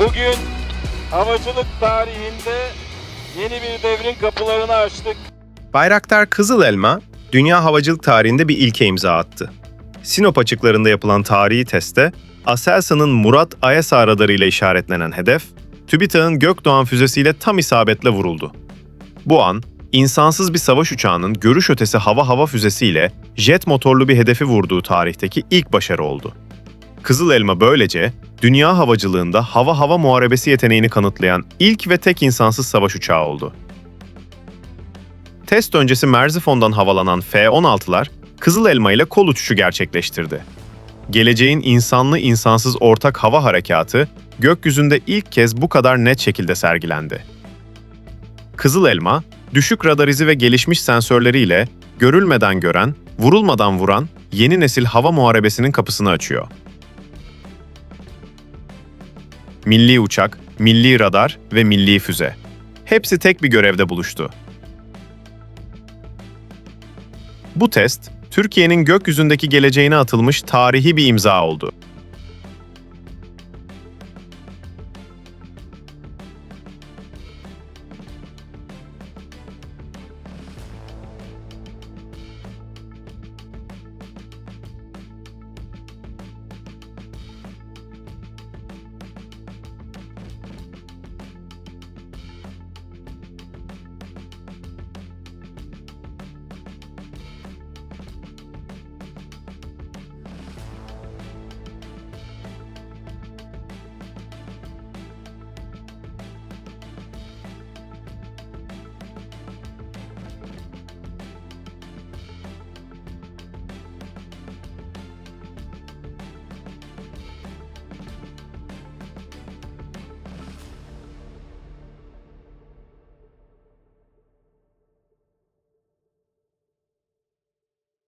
Bugün havacılık tarihinde yeni bir devrin kapılarını açtık. Bayraktar Kızıl Elma, dünya havacılık tarihinde bir ilke imza attı. Sinop açıklarında yapılan tarihi testte, Aselsan'ın Murat AESA radarıyla işaretlenen hedef, TÜBİTAK'ın Gökdoğan füzesiyle tam isabetle vuruldu. Bu an, insansız bir savaş uçağının görüş ötesi hava-hava füzesiyle jet motorlu bir hedefi vurduğu tarihteki ilk başarı oldu. Kızıl Elma böylece, dünya havacılığında hava-hava muharebesi yeteneğini kanıtlayan ilk ve tek insansız savaş uçağı oldu. Test öncesi Merzifon'dan havalanan F-16'lar Kızıl Elma ile kol uçuşu gerçekleştirdi. Geleceğin insanlı insansız ortak hava harekatı gökyüzünde ilk kez bu kadar net şekilde sergilendi. Kızıl Elma, düşük radar izi ve gelişmiş sensörleriyle görülmeden gören, vurulmadan vuran yeni nesil hava muharebesinin kapısını açıyor. Milli uçak, milli radar ve milli füze. Hepsi tek bir görevde buluştu. Bu test, Türkiye'nin gökyüzündeki geleceğine atılmış tarihi bir imza oldu.